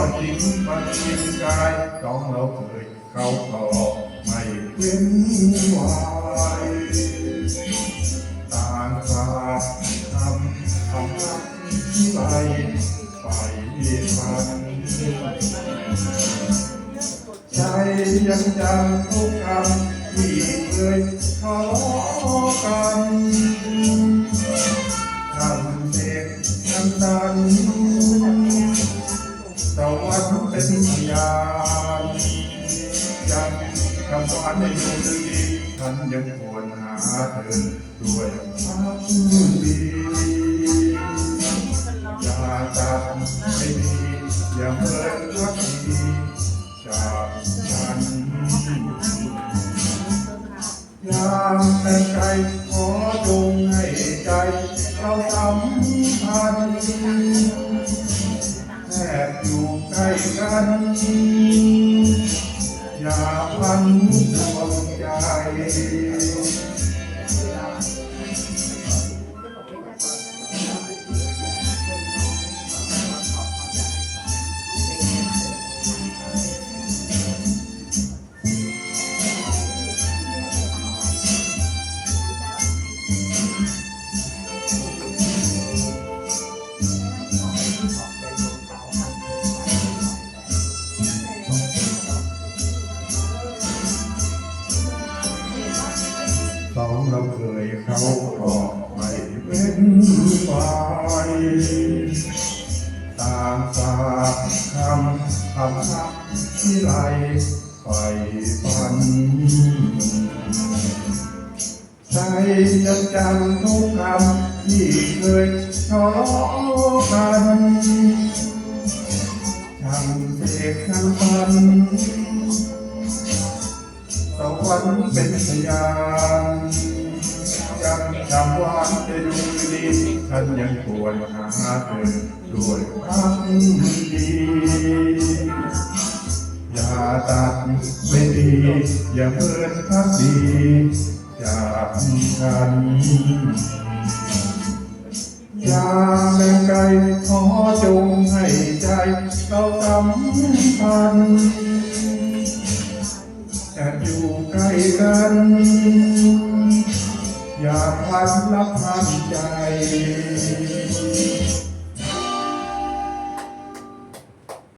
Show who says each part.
Speaker 1: อดหญิงมันยิงกายต้องเราเคยเขาก็ไม่เว้นวายต่างฝากทำทำรักที่ไรไปพันใจยังจำทุกคำที่เคยทะเลาะกันทำเด็กทำดัน คำหวานในดวงดีฉันยังควรหาเธอด้วยความดีอย่าจับไม่ดีอย่าเมินรักดีจากฉันยามในใจขอจงให้ใจเราาพั เราเคยเขาก็ไม่เป็นไปต่างฝากคำคำทักที่ไรไปฝันใจยังจำทุกคำที่เคยทะเลาะกันทำเด็กทั้งพันตะวันเป็นพยาน ยังจำหวานจะดูดีฉันยังควรหาเธอด้วยความดีอย่าตัดไม่ดีอย่าเมินพักดีจากกันอย่าแบ่งไกลขอจงให้ใจเราสัมพันธ์จะอยู่ใกล้กัน รับพันใจ